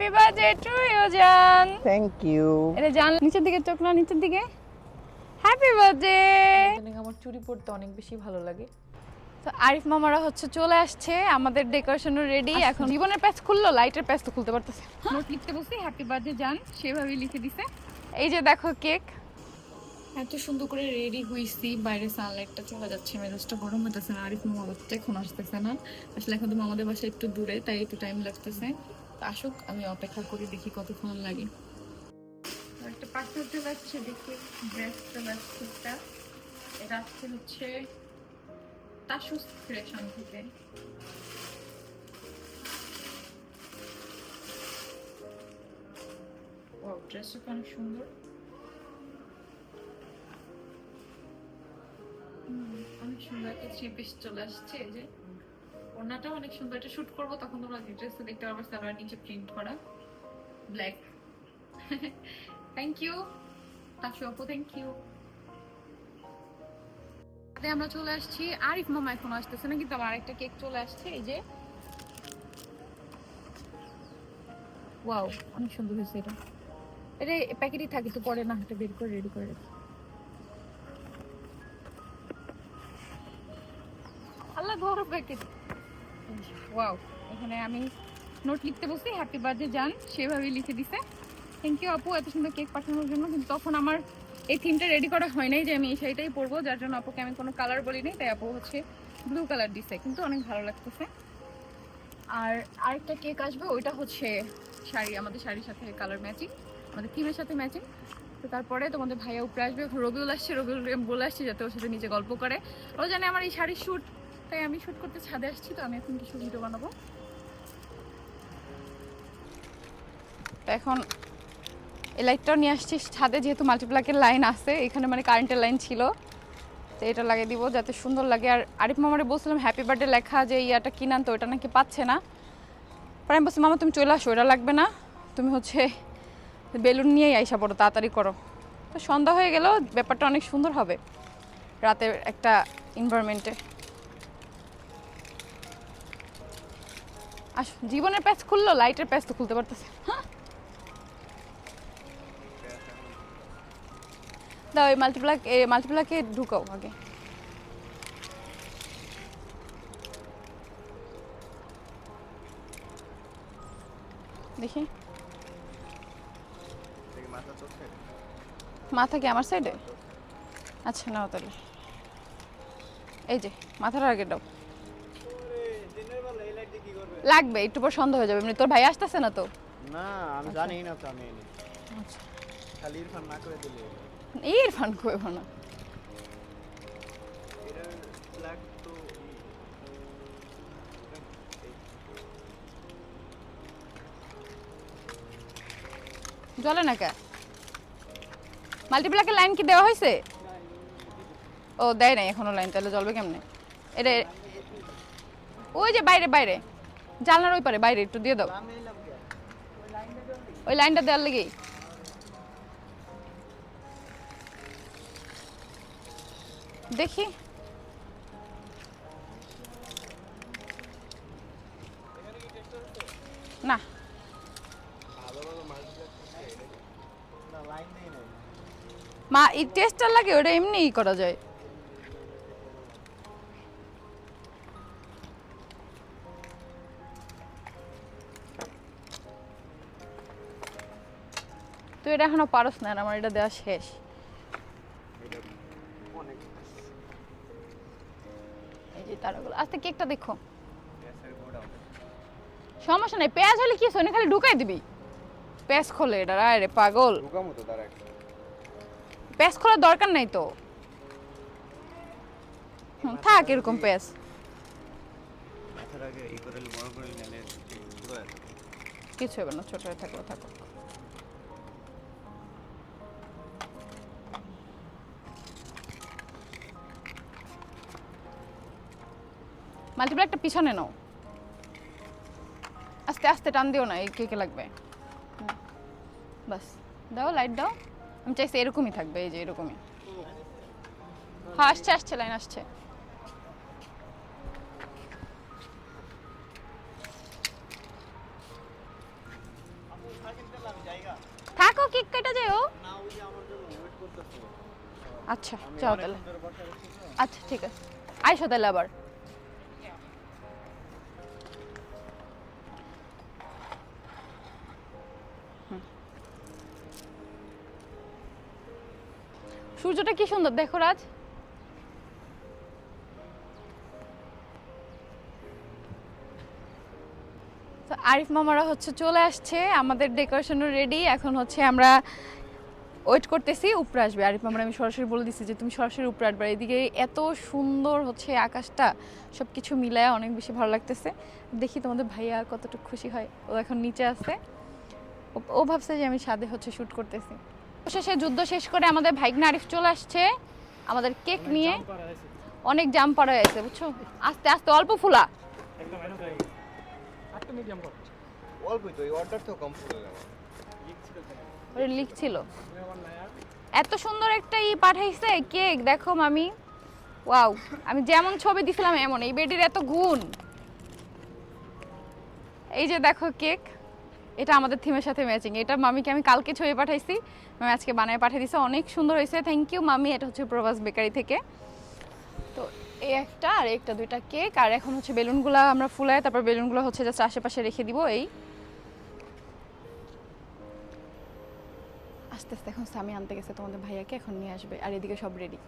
Happy birthday to you জান thank you এটা জান নিচের দিকে চোখ না নিচের দিকে। হ্যাপি বার্থডে আমার চুড়ি পরতে অনেক বেশি ভালো লাগে। তো আরিফ মামারা হচ্ছে চলে আসছে আমাদের ডেকোরেশনও রেডি এখন জীবনের প্যাচ খুললো লাইটের প্যাচ তো খুলতে পারতেছে। নোট লিখতে বসি হ্যাপি বার্থডে জান সেভাবেই লিখে দিছে। এই যে দেখো কেক এত সুন্দর করে রেডি হইছি বাইরে সানলাইটটা চলে যাচ্ছে মেজাজটা গরম হইতেছে না আরিফ মামা এখন আসতেছে না। আসলে এখন তো মামাদের বাসা একটু দূরে তাই একটু টাইম লাগতেছে। আসুক, আমি অপেক্ষা করি, দেখি কতক্ষণ লাগে। একটা চলে আসছে দেখি ড্রেস চলে এটা আসছে হচ্ছে তাসুস ক্রিয়েশন থেকে। ও ড্রেসটা অনেক সুন্দর। অনেক সুন্দর একটা থ্রি পিস চলে আসছে যে। ওড়নাটা অনেক সুন্দর। এটা শুট করব, তখন তোমরা ড্রেসটা দেখতে পারবে সালোয়ার নিচে প্রিন্ট করা। ব্ল্যাক থ্যাংক ইউ তাসু আপু থ্যাংক ইউ আমরা চলে আসছি। আরিফ মামা এখন আসতেছে না কিন্তু আমার আরেকটা কেক চলে আসছে, এই যে। ওয়াও অনেক সুন্দর হয়েছে এটা। এটা প্যাকেটই থাকে তো পরে না, এটা বের করে রেডি করে রাখি। আল্লাহ বড় প্যাকেট ওয়াও এখানে আমি নোট লিখতে বসি হ্যাপি বার্থডে জান, সেভাবেই লিখে দিছে। থ্যাংক ইউ আপু, এত সুন্দর কেক পাঠানোর জন্য। কিন্তু তখন আমার এই থিমটা রেডি করা হয় নাই যে আমি এই শাড়িটাই পরবো, যার জন্য আপুকে আমি কোনো কালার বলি নাই, তাই আপু হচ্ছে ব্লু কালার দিছে। কিন্তু অনেক ভালো লাগতেছে। আর আরেকটা কেক আসবে, ওইটা হচ্ছে শাড়ি, আমাদের শাড়ির সাথে কালার ম্যাচিং আমাদের থিমের সাথে ম্যাচিং তো তারপরে তোমাদের ভাইয়া উপরে আসবে, রবিউল আসছে, রবিউল বলে আসছে যাতে ওর সাথে নিজে গল্প করে। ও জানে আমার এই শাড়ির শ্যুট তাই আমি শ্যুট করতে ছাদে আসছি, তো আমি এখন কিছু ভিডিও বানাবো। এখন এই লাইটটাও নিয়ে আসছি। ছাদে যেহেতু মাল্টিপ্লাকের লাইন আছে, এখানে মানে কারেন্টের লাইন ছিল, তো এটা লাগিয়ে দিব যাতে সুন্দর লাগে। আর আরিফ মামারে বলছিলাম হ্যাপি বার্থডে লেখা যে ইয়াটা কিনান তো ওটা নাকি পাচ্ছে না। পরে আমি বলছি, মামা, তুমি চলে আসো ওটা লাগবে না। তুমি হচ্ছে বেলুন নিয়েই আইসা পড়ো, তাড়াতাড়ি করো। তো সন্ধ্যা হয়ে গেলেও ব্যাপারটা অনেক সুন্দর হবে রাতের একটা এনভায়রনমেন্টে আস, জীবনের প্যাচ খুললো লাইটের প্যাচ তো খুলতে পারতেছে হ্যাঁ? দাও, এই মাল্টিপ্লাক এই মাল্টিপ্লাকে ঢুকাও আগে। দেখি। মাথা কি আমার সাইডে আচ্ছা নাও তাহলে। এই যে মাথার আগে দাও। লাগবে একটু পর সন্ধ্যা হয়ে যাবে। এমনি তোর ভাই আসতেছে না তো? না আমি জানি না তো আমি এনে। খালি ইরফান না করে দিলে। ইরফান কইব না। জ্বলে না কে? মাল্টিপ্লাকের লাইন কি দেওয়া হয়েছে? ও দেয় নাই এখনও লাইন তাহলে জ্বলবে কেমনে? এটা ওই যে বাইরে বাইরে। জানলার ওই পারে, বাইরে একটু দিয়ে দাও। ওই লাইনটা দেওয়ার লেগেই। দেখি। না। মা, এই টেস্টটা লাগে, ওটা এমনিই করা যায়। তুই এটা এখনও পারস না আমার এটা দেওয়া শেষ। এই যে তারাগুলো। আস্তে কেকটা দেখো। সমস্যা নেই পেঁয়াজ হলে কি সোনি খালি ঢুকাই দিবি। পেঁয়াজ খোলে এটা আরে পাগল। পেঁয়াজ খোলার দরকার নাই তো। থাক এরকম পেঁয়াজ। কিছু হবে না ছোট থাকলেও থাকো। মাল্টিপ্লাই একটা পিছনে নাও। আস্তে আস্তে টান দিও না, এই কেকে লাগবে। বাস, দাও লাইট দাও। আমি চাইছি এরকমই থাকবে, এই যে এরকমই। হ্যাঁ আসছে আসছে লাইন আসছে। থাকো, কেক কেটে আচ্ছা যাও অনেকক্ষণ তাহলে। ধরে বসে আছি তো। আচ্ছা ঠিক আছে। আইসো তাহলে আবার। সূর্যটা কি সুন্দর, দেখো রাজ। তো আরিফ মামারা হচ্ছে চলে আসছে, আমাদের ডেকোরেশনও রেডি এখন হচ্ছে আমরা ওয়েট করতেছি, উপরে আসবে। আরিফ মামার আমি সরাসরি বলে দিচ্ছি যে, তুমি সরাসরি উপরে আসবে। এদিকে এত সুন্দর হচ্ছে আকাশটা সব কিছু মিলায় অনেক বেশি ভালো লাগতেছে। দেখি তোমাদের ভাইয়া কতটুকু খুশি হয়, ও এখন নিচে আছে। ও- ভাবছে যে আমি সাদে হচ্ছে শ্যুট করতেছি। শেষে যুদ্ধ শেষ করে আমাদের ভাইগনা আরিফ চলে আসছে। আমাদের কেক নিয়ে। অনেক জাম পড়া হয়েছে বুঝছ? আস্তে আস্তে অল্প ফুলা। অল্পই তো এই অর্ডার তো কম পড়ে লিখছিল। এত সুন্দর একটা ই পাঠাইছে কেক দেখো মামি। ওয়াও আমি যেমন ছবি দিছিলাম এমন এই বেডির এত গুণ। এই যে দেখো কেক। এটা আমাদের থিমের সাথে ম্যাচিং এটা মামিকে আমি কালকে ছবি পাঠাইছি। মামি আজকে বানায় পাঠিয়ে দিছে। অনেক সুন্দর হয়েছে। থ্যাংক ইউ মামি। এটা হচ্ছে প্রভাস বেকারি থেকে। তো এই একটা, আর একটা দুইটা কেক আর এখন হচ্ছে বেলুনগুলো আমরা ফুলায়, তারপর বেলুনগুলো হচ্ছে জাস্ট আশেপাশে রেখে দিব। এই। আস্তে আস্তে, এখন স্বামী আনতে গেছে। তোমাদের ভাইয়াকে এখন নিয়ে আসবে। আর এদিকে সব রেডি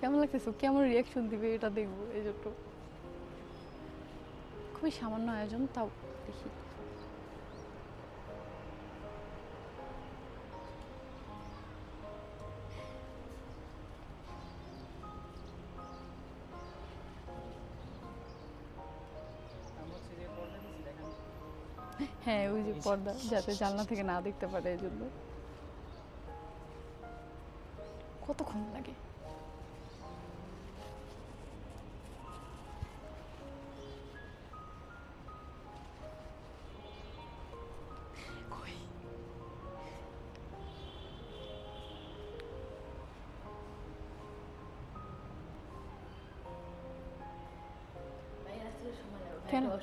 কেমন লাগতেছে? কেমন রিয়াকশন দিবে এটা দেখব এই জন্য খুবই সামান্য আয়োজন তাও দেখি। হ্যাঁ ওই যে পর্দা যাতে জানলা থেকে না দেখতে পারে এই জন্য।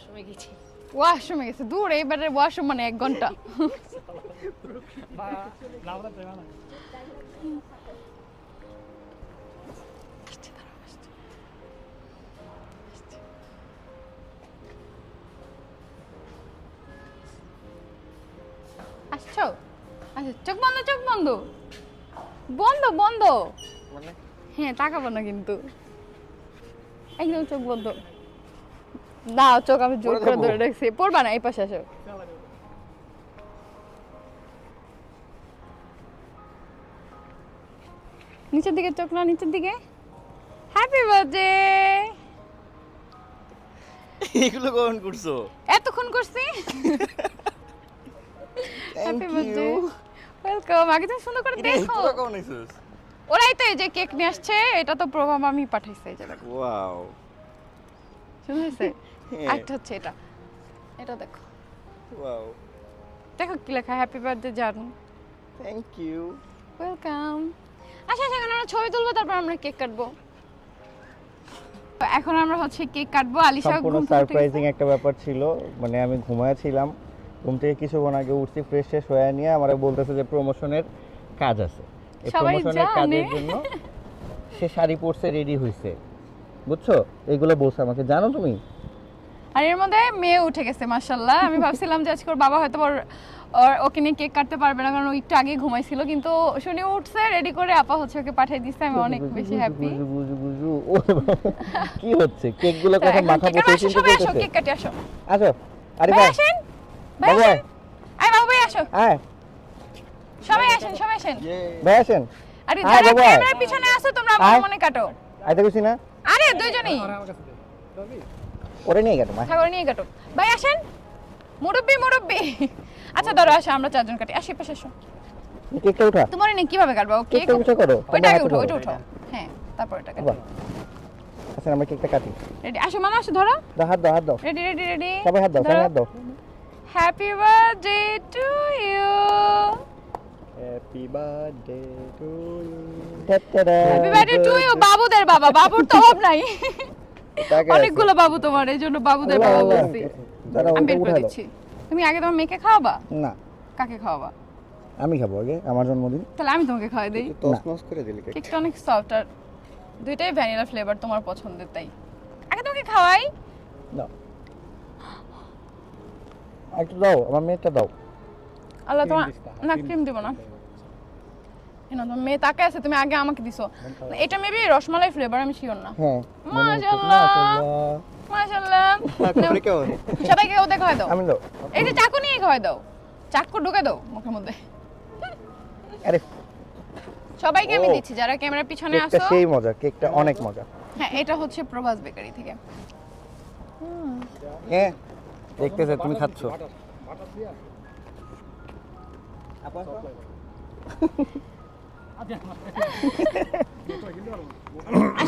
কেন ওয়াশরুমে গেছে দূর এইবারে ওয়াশরুম মানে এক ঘণ্টা। আসছো? আচ্ছা চোখ বন্ধ চোখ বন্ধ। বন্ধ বন্ধ। মানে? হ্যাঁ তাকাবো না কিন্তু। একদম চোখ বন্ধ। না চোখ আমি জোর করে ধরে রাখছি। পড়বা না এই পাশে আসো। নিচের দিকে চোখ না নিচের দিকে। হ্যাপি বার্থডে এগুলো কখন করছ? এতক্ষণ করছি। হ্যাপি বার্থডে ওয়েলকাম আগে তুমি সুন্দর করে দেখো। ওরাই তো এই যে কেক নিয়ে আসছে এটা তো প্রভাব আমি পাঠাইছি এই যে ওয়াও শুনে হয়েছে হ্যাঁ। একটা হচ্ছে এটা। এটা দেখো। ওয়াও দেখো কি লেখা হ্যাপি বার্থডে জান থ্যাংক ইউ ওয়েলকাম আচ্ছা আচ্ছা এখন আমরা ছবি তুলবো তারপর আমরা কেক কাটবো। এখন আমরা হচ্ছে কেক কাটবো আলিশা ঘুম সারপ্রাইজিং একটা ব্যাপার ছিল মানে আমি ঘুমাইছিলাম ঘুম থেকে কিছুক্ষণ আগে উঠছি ফ্রেশ শেষ হয়ে নিয়ে আমার বলতেছে যে প্রমোশনের কাজ আছে। এই প্রমোশনের। কাজের জন্য সে শাড়ি পরছে রেডি হয়েছে বুঝছ? এগুলো বলছে আমাকে। জানো তুমি? আর এর মধ্যে মেয়ে উঠে গেছে মাশাল্লাহ আমি ভাবছিলাম যে আজকে ওর বাবা হয়তো ওর ওর- ওকে নিয়ে কেক কাটতে পারবে না কারণ ও একটু আগে ঘুমাইছিল। কিন্তু শুনে উঠছে রেডি করে আপা হচ্ছে ওকে পাঠিয়ে দিচ্ছে আমি অনেক বেশি হ্যাপি বুঝু, বুঝু, বুঝু। ও কি হচ্ছে? কেকগুলো কথা মাথা বসে আসো সবাই আসো কেক কাটি আসো। আসো। আরে ভাই ভাই। আসেন? ভাই আসেন? আয় বাবু ভাই আসো। হ্যাঁ সবাই আসেন সবাই আসেন। ইয়ে। ভাই আসেন। আরে যারা ক্যামেরার পিছনে আসো তোমরা আমার মনে কাটো। আইতে গেছি না আরে দুইজনেই। ওরে নিয়ে গেল মা। ঠাকুর নিয়ে কাটো ভাই আসেন। মুরব্বি মুরব্বি। আচ্ছা ধরো আসো আমরা চারজন কাটি। আসি পাশে আসো। কেকটা উঠা। তোমার নিয়ে কীভাবে কাটবা? কেক কেকটা উঠে করো। ওইটা আগে উঠো ওইটা উঠো। হ্যাঁ তারপর এটা বাহ। আচ্ছা আমরা কেকটা কাটি। রেডি। আসো মামা আসো ধরো। দাও হাত দাও হাত দাও রেডি রেডি রেডি। সবাই হাত দাও সবাই হাত দাও happy birthday to you happy birthday to you happy birthday to you বাবুদের বাবা। বাবুর তো অভাব নাই। অনেকগুলো বাবু তোমার এই জন্য বাবুদের বাবা বলছি আমি বের করে দিচ্ছি। তুমি আগে তোমার মেয়েকে খাওয়াবা? না। কাকে খাওয়াবা? আমি খাব আগে আমার জন্মদিন। তাহলে আমি তোমাকে খাওয়াই দিই। তছনছ করে দিলি কেক কেকটা অনেক সফট আর দুইটাই ভ্যানিলা ফ্লেভার তোমার পছন্দের তাই। আগে তোমাকে খাওয়াই। দাও। একটু দাও আমার মেয়েটা দাও। আল্লাহ তোমার না ক্রিম দিব না। কেন তোমার মেয়ে তাকে আছে তুমি আগে আমাকে দিছো। এটা মেবি রসমালাই ফ্লেভার আমি শিওর না। হ্যাঁ মাশাআল্লাহ। মাশাআল্লাহ। তারপরে কেমন সবাইকে ওদের খাওয়াই দাও। আমি দাও এই যে চাকু নিয়ে খাওয়াই দাও। চাকু ঢুকে দাও মুখের মধ্যে। আরে। সবাইকে আমি দিচ্ছি যারা ক্যামেরার পিছনে কেকটা আসো। সেই মজা কেকটা অনেক মজা। হ্যাঁ এটা হচ্ছে প্রভাস বেকারি থেকে। হ্যাঁ দেখতেছে তুমি খাচ্ছ। আচ্ছা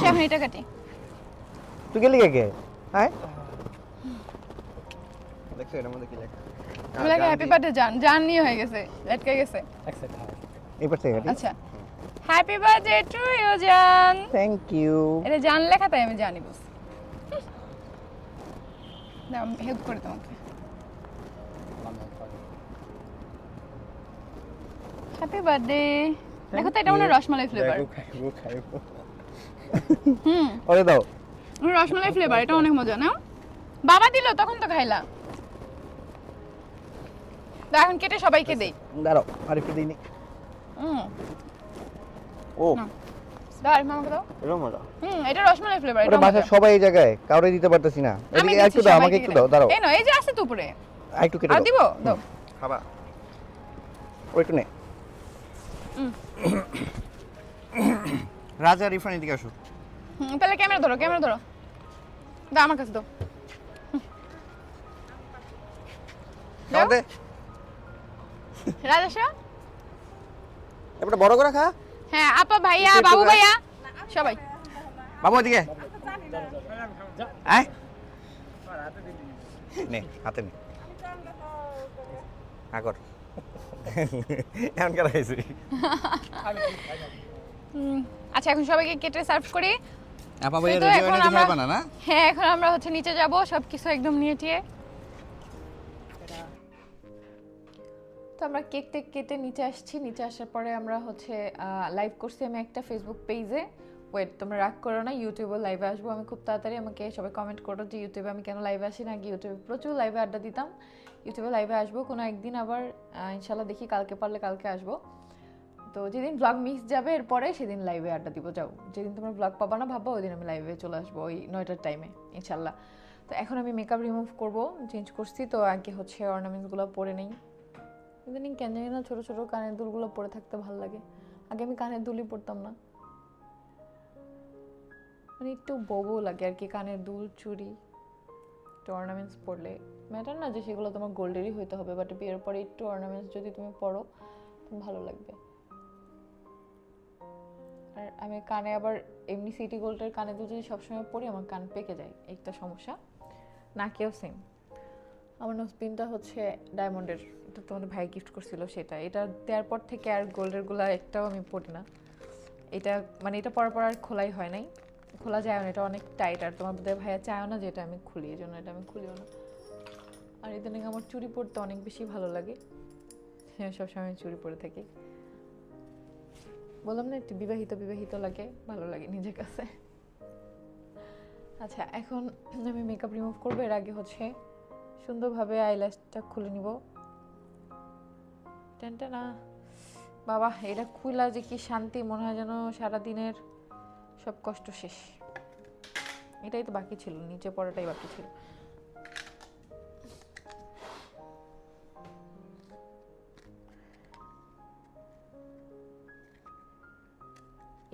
এখন এটা কাটি। তুই গেলি কে হ্যাঁ দেখছ এটার মধ্যে কি লেখা? আমি লাগে হ্যাপি বার্থডে জান জান নিয়ে হয়ে গেছে লেটকে গেছে। এবার থেকে কাটি। আচ্ছা। হ্যাপি বার্থডে টু ইউ জান। থ্যাংক ইউ এটা জান লেখা তাই আমি জানি বুঝ। দাও আমি হেল্প করি তোমাকে। হ্যাপি বার্থডে দেখো তো এটা মনে রসমালাই ফ্লেভার খাইবো খাইবো হুম। ওরে দাও। রসমালাই ফ্লেভার এটা অনেক মজা না বাবা দিল তখন তো খাইলা। দাও, এখন কেটে সবাইকে দেই। দাঁড়াও দিইনি। হুম। ও। না। মামাকে দাও। এটা মজা। হুম এটা রসমালাই ফ্লেভার এটা বাসার সবাই এই জায়গায় কাউরে দিতে পারতেছি না। আমি এদিকে একটু দাও আমাকে একটু দাও দাঁড়াও। এই যে আছে তো উপরে। একটু কেটে দাও। দিব? দাও। খাবা। ও একটু নে। রাজা রিফান এদিকে আসো। তাহলে ক্যামেরা ধরো ক্যামেরা ধরো। দাও আমার কাছে দাও। দাও। খাওয়া দে রাজেশ বড় করে খা। হ্যাঁ আপা ভাইয়া বাবু ভাইয়া সবাই। বাবু এদিকে। আয়। নে হাতে নে। আগর এমন কেন হয়েছে? আচ্ছা এখন সবাইকে কেটে সার্ভ করি। আপা তো রেডি হয়ে আমরা- না না? হ্যাঁ এখন আমরা হচ্ছে নিচে যাব সব কিছু একদম নিয়ে টিয়ে তো আমরা কেক টেক কেটে নিচে আসছি। নিচে আসার পরে আমরা হচ্ছে লাইভ করছি আমি একটা ফেসবুক পেজে ওয়েট তোমরা রাগ করো না ইউটিউবে লাইভে আসব আমি খুব তাড়াতাড়ি। আমাকে সবাই কমেন্ট করো যে ইউটিউবে আমি কেন লাইভে আসি না? আগে ইউটিউবে প্রচুর লাইভে আড্ডা দিতাম। ইউটিউবে লাইভে আসব। কোনো একদিন আবার ইনশাল্লাহ দেখি কালকে পারলে কালকে আসব। তো যেদিন ব্লগ মিস যাবে, এরপরে সেদিন লাইভে আড্ডা দিব। যাও, যেদিন তোমার ব্লগ পাবা না ভাবো ওই দিন আমি লাইভে চলে আসব, ওই নয়টার টাইমে ইনশাল্লাহ। তো এখন আমি মেকআপ রিমুভ করব চেঞ্জ করছি। তো আগে হচ্ছে অর্নামেন্টসগুলো পরে নেই। ইদানিং কেন জানি না ছোটো ছোটো কানের দুলগুলো পরে থাকতে ভালো লাগে। আগে আমি কানের দুলই পরতাম না। মানে একটু ববো লাগে আর কি, কানের দুল, চুড়ি। একটু অর্নামেন্টস ম্যাটার না যে সেগুলো তোমার গোল্ডেরই হইতে হবে বাট বিয়ের পরে একটু অর্নামেন্টস যদি তুমি তখন ভালো লাগবে। আর আমি কানে আবার এমনি সিটি গোল্ডের কানে দুল যদি সবসময় পরি আমার কান পেকে যায়, একটা সমস্যা। নাকেও সেম আমার নোসপিনটা হচ্ছে ডায়মন্ডের এটা তোমাদের ভাই গিফট করছিল সেটা। এটা দেওয়ার পর থেকে আর গোল্ডেরগুলা একটাও আমি পড়ি না। এটা মানে এটা পরার পর আর খোলাই হয় নাই। খোলা যায় না, এটা অনেক টাইট আর তোমার বোধহয় ভাইয়া চায়ও না যে এটা আমি খুলি, এই জন্য এটা আমি খুলিও না। আর ইদানিং আমার চুড়ি পরতে অনেক বেশি ভালো লাগে। হ্যাঁ সবসময় চুড়ি পরে থাকি। বললাম না, একটু বিবাহিত বিবাহিত লাগে, ভালো লাগে নিজের কাছে। আচ্ছা এখন আমি মেকআপ রিমুভ করব, এর আগে হচ্ছে সুন্দরভাবে আইল্যাশটা খুলে নিব। টেনটা না বাবা, এটা খুলা যে কি শান্তি, মনে হয় যেন সারাদিনের সব কষ্ট শেষ। এটাই তো বাকি ছিল, নিচে পড়াটাই বাকি ছিল।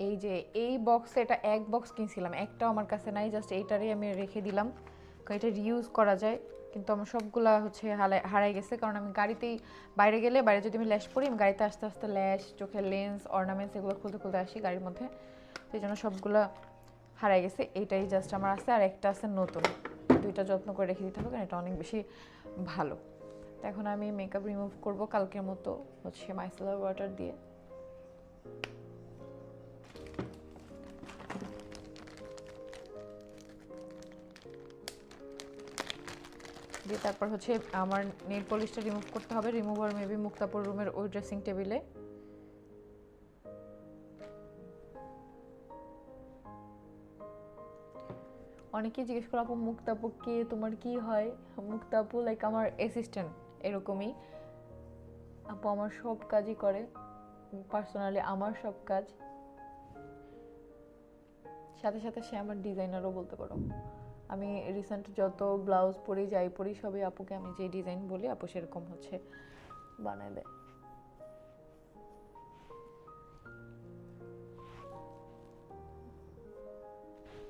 এই যে, এই বক্স এটা এক বক্স কিনছিলাম, একটাও আমার কাছে নাই জাস্ট এইটারই আমি রেখে দিলাম। এটা রিউজ করা যায়, কিন্তু আমার সবগুলা হচ্ছে হারাই গেছে, কারণ আমি গাড়িতেই বাইরে গেলে, বাইরে যদি আমি ল্যাশ পরি, আমি গাড়িতে আস্তে আস্তে ল্যাশ চোখের লেন্স অর্নামেন্টস এগুলো খুলতে খুলতে আসি গাড়ির মধ্যে। তো এই জন্য সবগুলো হারাই গেছে। এইটাই জাস্ট আমার আছে, আর একটা আছে নতুন। দুইটা যত্ন করে রেখে দিতে হবে, কারণ এটা অনেক বেশি ভালো। তো এখন আমি মেকআপ রিমুভ করব কালকের মতো, হচ্ছে মাইসেলার ওয়াটার দিয়ে। দিয়ে তারপর হচ্ছে আমার নেল পলিশটা রিমুভ করতে হবে। রিমুভার মেবি মুক্তাপুর রুমের ওই ড্রেসিং টেবিলে অনেকেই জিজ্ঞেস করো আপু, মুক্তাপু কে? তোমার কি হয়? মুক্তাপু লাইক আমার অ্যাসিস্ট্যান্ট এরকমই। আপু, আমার সব কাজই করে। পার্সোনালি আমার সব কাজ। সাথে সাথে সে আমার ডিজাইনারও বলতে পারো। আমি রিসেন্ট যত ব্লাউজ পরি, যাই পরি, সবই আপুকে আমি যে ডিজাইন বলি, আপু সেরকম হচ্ছে। বানায় দেয়।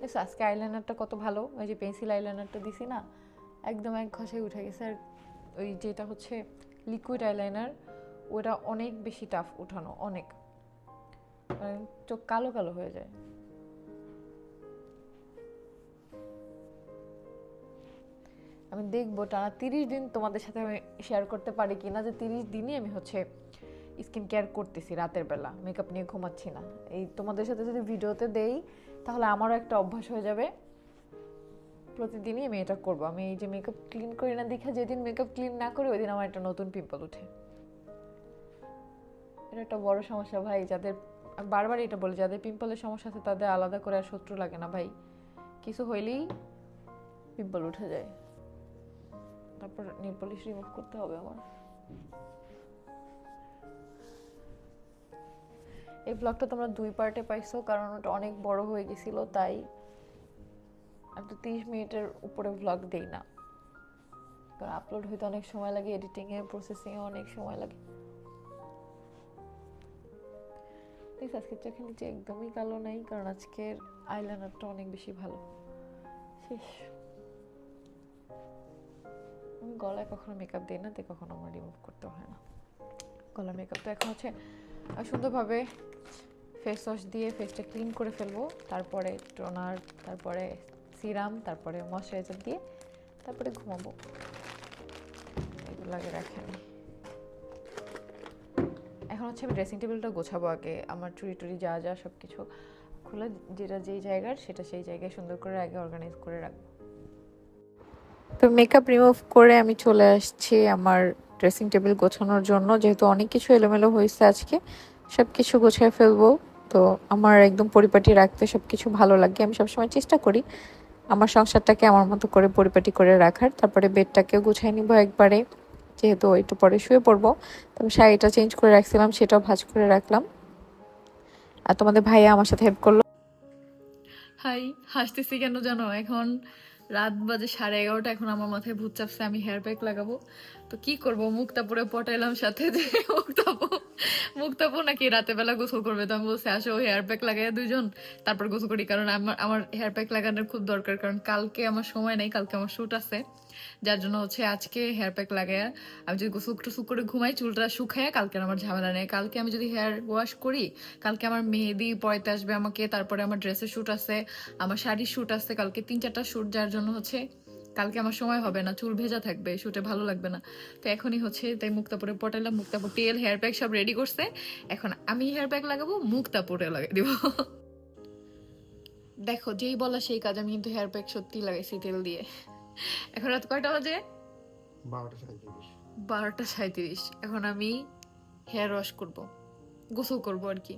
দেখছ আজকে আইলাইনারটা কত ভালো ওই যে পেন্সিল আইলাইনারটা দিছি না, একদম এক ঘষায় উঠে গেছে। আর ওই যেটা হচ্ছে লিকুইড আইলাইনার ওটা অনেক বেশি টাফ উঠানো, অনেক। মানে চোখ কালো কালো হয়ে যায়। আমি দেখব টানা তিরিশ দিন তোমাদের সাথে আমি শেয়ার করতে পারি কিনা যে তিরিশ দিনই আমি হচ্ছে স্কিন কেয়ার করতেছি রাতের বেলা মেকআপ নিয়ে ঘুমাচ্ছি না। এই তোমাদের সাথে যদি ভিডিওতে দেই তাহলে আমারও একটা অভ্যাস হয়ে যাবে। প্রতিদিনই আমি এটা করব। আমি এই যে মেকআপ ক্লিন করি না, দেখে যেদিন মেকআপ ক্লিন না করি, ওই দিন আমার একটা নতুন পিম্পল উঠে। এটা একটা বড় সমস্যা ভাই, যাদের, বারবার এটা বলি, যাদের পিম্পলের সমস্যা আছে, তাদের আলাদা করে আর শত্রু লাগে না ভাই। কিছু হইলেই পিম্পল উঠে যায়। তারপর নেল পলিশ রিমুভ করতে হবে আমার এই ব্লগটা তোমরা দুই পার্টে পাইছো, কারণ ওটা অনেক বড় হয়ে গেছিল, তাই আর তো তিরিশ মিনিটের উপরে ব্লগ দেই না। কারণ আপলোড হইতে অনেক সময় লাগে এডিটিংয়ে প্রসেসিংয়ে অনেক সময় লাগে। প্লিজ আজকের চোখে নিচে একদমই কালো নাই, কারণ আজকের আইলাইনারটা অনেক বেশি ভালো। শেষ। আমি গলায় কখনো মেকআপ দিই না, তাই কখনো আমার রিমুভ করতে হয় না। গলার মেকআপ তো এখন হচ্ছে সুন্দরভাবে ফেস ওয়াশ দিয়ে ফেসটা ক্লিন করে ফেলব। তারপরে টোনার তারপরে সিরাম তারপরে ময়শ্চারাইজার দিয়ে তারপরে ঘুমাবো। এগুলো আগে রাখেন এখন হচ্ছে আমি ড্রেসিং টেবিলটা গোছাবো আগে। আমার চুরি টুরি যা যা সব কিছু খুলে যেটা যেই জায়গার সেটা সেই জায়গায় সুন্দর করে আগে অর্গানাইজ করে রাখব। তো মেকআপ রিমুভ করে আমি চলে আসছি আমার ড্রেসিং টেবিল গোছানোর জন্য। যেহেতু অনেক কিছু এলোমেলো হয়েছে আজকে সব কিছু গোছায় ফেলব। তো আমার একদম পরিপাটি রাখতে সব কিছু ভালো লাগে। আমি সবসময় চেষ্টা করি আমার সংসারটাকে আমার মতো করে পরিপাটি করে রাখার। তারপরে বেডটাকেও গুছাই নিব একবারে, যেহেতু একটু পরে শুয়ে পড়ব। তবে শাড়িটা চেঞ্জ করে রাখছিলাম, সেটাও ভাজ করে রাখলাম। আর তোমাদের ভাইয়া আমার সাথে হেল্প করল। হাই, হাসতেছি কেন জানো? এখন রাত বাজে সাড়ে এগারোটা, এখন আমার মাথায় ভূত চাপছে, আমি হেয়ার প্যাক লাগাবো। তো কি করব? মুক্তাপুরে পটাইলাম সাথে যে মুক্তাপু মুক্তাপু নাকি বেলা গোসল করবে। তো আমি বলছি, আসো হেয়ার প্যাক লাগাই দুজন তারপর গোসল করি। কারণ আমার আমার হেয়ার প্যাক লাগানোর খুব দরকার। কারণ কালকে আমার সময় নেই, কালকে আমার শ্যুট আছে। যার জন্য হচ্ছে আজকে হেয়ার প্যাক লাগায় আমি যদি গোসল টুসুল করে ঘুমাই, চুলটা শুকায় কালকে আমার ঝামেলা নেই। কালকে আমি যদি হেয়ার ওয়াশ করি, কালকে আমার মেহেদি পড়াইতে আসবে আমাকে, তারপরে আমার ড্রেসের শ্যুট আছে, আমার শাড়ির শ্যুট আছে, কালকে তিন চারটা শ্যুট যার জন্য হচ্ছে কালকে আমার সময় হবে না চুল ভেজা থাকবে শুটে ভালো লাগবে না। তো এখনই হচ্ছে তাই মুক্তাপুরে পটাইলাম মুক্তাপুর তেল হেয়ার প্যাক সব রেডি করছে। এখন আমি হেয়ার প্যাক লাগাবো মুক্তাপুরে লাগাই দিব। দেখো যেই বলা সেই কাজ আমি কিন্তু হেয়ার প্যাক সত্যি লাগাইছি তেল দিয়ে। এখন রাত কয়টা বাজে? বারোটা সাঁত্রিশ বারোটা সাঁত্রিশ এখন আমি হেয়ার ওয়াশ করব গোসল করব আর কি।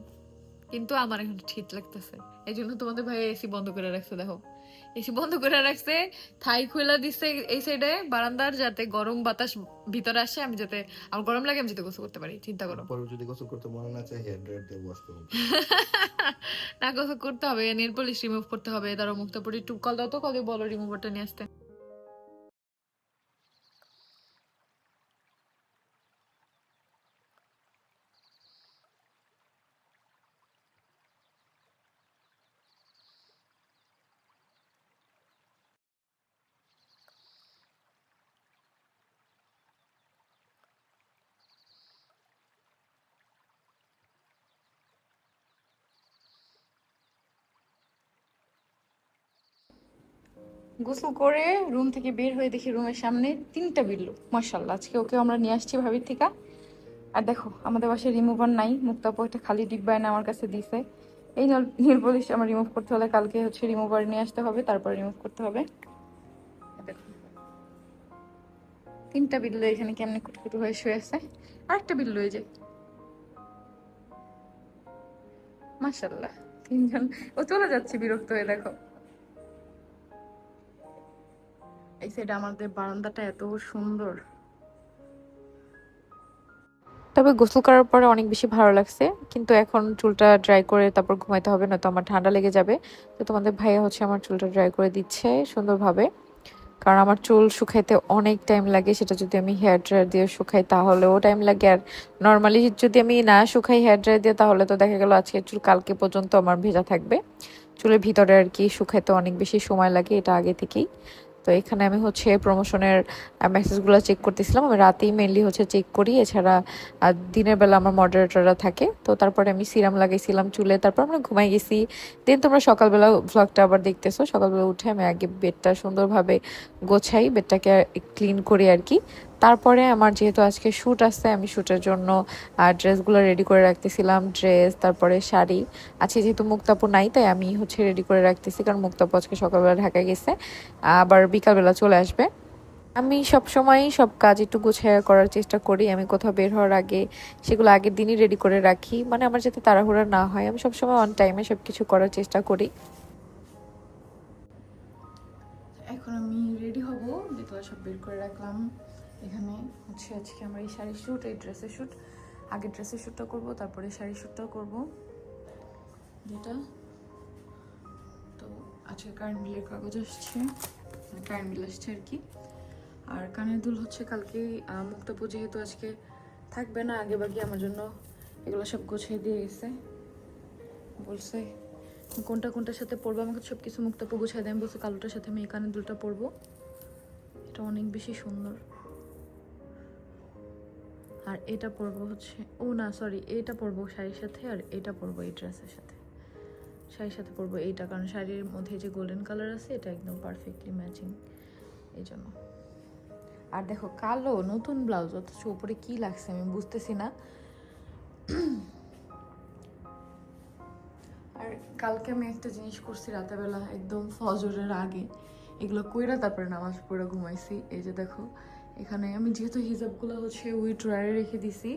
কিন্তু আমার এখন ঠিক লাগতেছে। এই জন্য তোমাদের ভাই এসি বন্ধ করে রাখছে দেখো। এসি বন্ধ করে রাখছে থাই খোলা দিচ্ছে এই সাইডে বারান্দার যাতে গরম বাতাস ভিতরে আসে আমি যাতে আমার গরম লাগে আমি যাতে গোসল করতে পারি চিন্তা করো। পরে যদি গোসল করতে মনে না চাই হেড দিয়ে ওয়াশ করব। না গোসল করতে হবে নেল পলিশ রিমুভ করতে হবে ধরো মুক্ত পরে একটু কল দাও তো কল বলো রিমুভারটা নিয়ে আসতে। গোসল করে রুম থেকে বের হয়ে দেখি রুমের সামনে তিনটা বিল্লু। মার্শাল্লাহ আজকে ওকে আমরা নিয়ে আসছি ভাবির থেকে। আর দেখো, আমাদের বাসায় রিমুভার নাই, মুক্তাপু একটা খালি ডিব্বায় না আমার কাছে দিছে। এই নীল পলিশ আমার রিমুভ করতে হলে কালকে হচ্ছে রিমুভার নিয়ে আসতে হবে, তারপর রিমুভ করতে হবে। তিনটা বিল্লু এখানে কেমনে কুটকুটু হয়ে শুয়ে আছে। আরেকটা বিল্লু এই যে। মাশাল্লাহ তিনজন। ও চলে যাচ্ছে বিরক্ত হয়ে, দেখো। এই সাইডে আমাদের বারান্দাটা এত সুন্দর। তবে গোসল করার পরে অনেক বেশি ভালো লাগছে, কিন্তু এখন চুলটা ড্রাই করে তারপর ঘুমাইতে হবে না তো আমার ঠান্ডা লেগে যাবে। তো তোমাদের ভাইয়া হচ্ছে আমার চুলটা ড্রাই করে দিচ্ছে সুন্দরভাবে। কারণ আমার চুল শুকাইতে অনেক টাইম লাগে, সেটা যদি আমি হেয়ার ড্রায়ার দিয়ে শুকাই তাহলেও টাইম লাগে। আর নর্মালি যদি আমি না শুকাই হেয়ার ড্রায়ার দিয়ে, তাহলে তো দেখা গেল আজকে চুল কালকে পর্যন্ত আমার ভেজা থাকবে। চুলের ভিতরে আর কি শুকাইতে অনেক বেশি সময় লাগে এটা আগে থেকেই। তো এখানে আমি হচ্ছে প্রমোশনের মেসেজগুলো চেক করতেছিলাম। আমি রাতেই মেনলি হচ্ছে চেক করি। এছাড়া দিনের বেলা আমার মডারেটররা থাকে। তো তারপরে আমি সিরাম লাগাইছিলাম চুলে। তারপর আমরা ঘুমাই গেছি। দেন তোমরা সকালবেলা ভ্লগটা আবার দেখতেছো। সকালবেলা উঠে আমি আগে বেডটা সুন্দরভাবে গোছাই, বেডটাকে ক্লিন করি আর কি। তারপরে আমার যেহেতু আজকে শ্যুট আছে, আমি শ্যুটের জন্য ড্রেসগুলো রেডি করে রাখতেছিলাম, ড্রেস, তারপরে শাড়ি। আজকে যেহেতু মুক্তাপু নাই, তাই আমি হচ্ছে রেডি করে রাখতেছি, কারণ মুক্তাপু আজকে সকালবেলা ঢাকা গেছে, আবার বিকালবেলা চলে আসবে। আমি সব সময় সব কাজ একটু গুছাইয়া করার চেষ্টা করি, আমি কোথাও বের হওয়ার আগে সেগুলো আগের দিনই রেডি করে রাখি মানে আমার যাতে তাড়াহুড়া না হয়, আমি সবসময় অন টাইমে সব কিছু করার চেষ্টা করি। এখন আমি রেডি হব, যেগুলো সব বের করে রাখলাম। এখানে হচ্ছে আজকে আমার এই শাড়ির শ্যুট এই ড্রেসের শ্যুট আগে ড্রেসের শ্যুটটা করব, তারপরে শাড়ির শ্যুটটাও করব। যেটা, তো আজকে কারেন্ট বিলের কাগজ আসছে কারেন্ট বিল আসছে আর কি। আর কানের দুল হচ্ছে কালকে মুক্তাপু যেহেতু আজকে থাকবে না, আগে বাকি আমার জন্য এগুলো সব গুছিয়ে দিয়ে গেছে। বলছে, কোনটা কোনটার সাথে পরবো? আমাকে সব কিছু মুক্তাপু গুছিয়ে দেয়, আমি বলছি কালোটার সাথে আমি এই কানের দুলটা পরবো। এটা অনেক বেশি সুন্দর। আর এটা পরবো হচ্ছে, ও না সরি এটা পরবো শাড়ির সাথে আর এটা পরবো এই ড্রেসের সাথে। শাড়ির সাথে পরবো এইটা, কারণ শাড়ির মধ্যে যে গোল্ডেন কালার আছে, এটা একদম পারফেক্টলি ম্যাচিং এই জন্য। আর দেখো, কালো, নতুন ব্লাউজ অথচ উপরে কি লাগছে আমি বুঝতেছি না। আর কালকে আমি একটা জিনিস করছি রাতেবেলা, একদম ফজরের আগে। এগুলো কইরা তারপরে নামাজ পড়ে ঘুমাইছি। এই যে দেখো এখানে আমি যেহেতু হিজাবগুলো হচ্ছে উই ড্রয়ারে রেখে দিছি,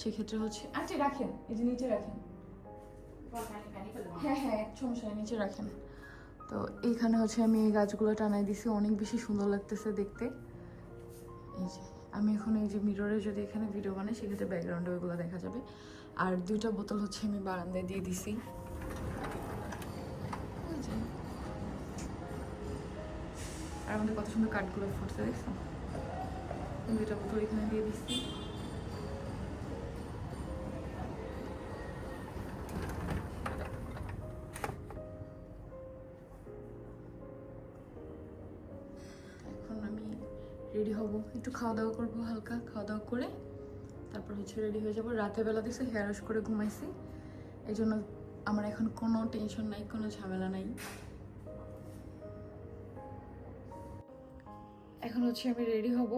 সেক্ষেত্রে হচ্ছে আচ্ছা রাখেন, এই যে নিচে রাখেন। হ্যাঁ হ্যাঁ সমস্যা নিচে রাখেন। তো এইখানে হচ্ছে আমি এই গাছগুলো টানাই দিছি, অনেক বেশি সুন্দর লাগতেছে দেখতে। এই যে, আমি এখন এই যে মিররে যদি এখানে ভিডিও বানাই, সেক্ষেত্রে ব্যাকগ্রাউন্ডে ওইগুলো দেখা যাবে। আর দুইটা বোতল হচ্ছে আমি বারান্দায় দিয়ে দিছি। আর আমাদের কত সুন্দর কাঠগুলো ফুটছে দেখছ দুইটা বোতল এখানে দিয়ে দিচ্ছি এখন আমি রেডি হব একটু খাওয়া দাওয়া করব হালকা খাওয়া দাওয়া করে তারপর হচ্ছে রেডি হয়ে যাব রাতের বেলা দিচ্ছে হেয়ার ওয়াশ করে ঘুমাইছি এই জন্য আমার এখন কোনো টেনশন নাই কোনো ঝামেলা নাই এখন হচ্ছে আমি রেডি হব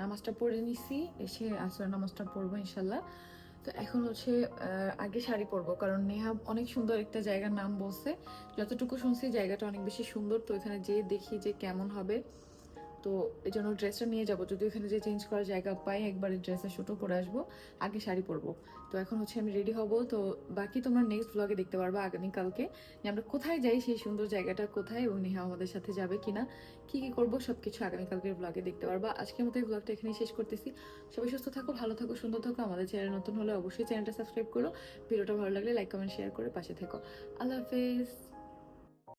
নামাজটা পড়ে নিছি, এসে আসর নামাজটা পড়ব ইনশাল্লাহ। তো এখন হচ্ছে আগে শাড়ি পরবো, কারণ নেহা অনেক সুন্দর একটা জায়গার নাম বলছে। যতটুকু শুনছি জায়গাটা অনেক বেশি সুন্দর, তো এখানে যেয়ে দেখি যে কেমন হবে। তো এই জন্য ড্রেসটা নিয়ে যাব। যদি ওখানে যে চেঞ্জ করার জায়গা পাই, একবারে ড্রেসের শুটও করে আসব, আগে শাড়ি পরবো। তো এখন হচ্ছে আমি রেডি হব। তো বাকি তোমরা নেক্সট ব্লগে দেখতে পারবা আগামীকালকে যে আমরা কোথায় যাই, সেই সুন্দর জায়গাটা কোথায় এবং নেহা আমাদের সাথে যাবে কিনা, কি কি করব সব কিছু আগামীকালকের ব্লগে দেখতে পারবা। আজকের মতো এই ব্লগটা এখানেই শেষ করতেছি। সবাই সুস্থ থাকো, ভালো থাকো, সুন্দর থাকো। আমাদের চ্যানেল নতুন হলে অবশ্যই চ্যানেলটা সাবস্ক্রাইব করো। ভিডিওটা ভালো লাগলে লাইক কমেন্ট শেয়ার করে পাশে থেকো। আল্লাহ হাফেজ।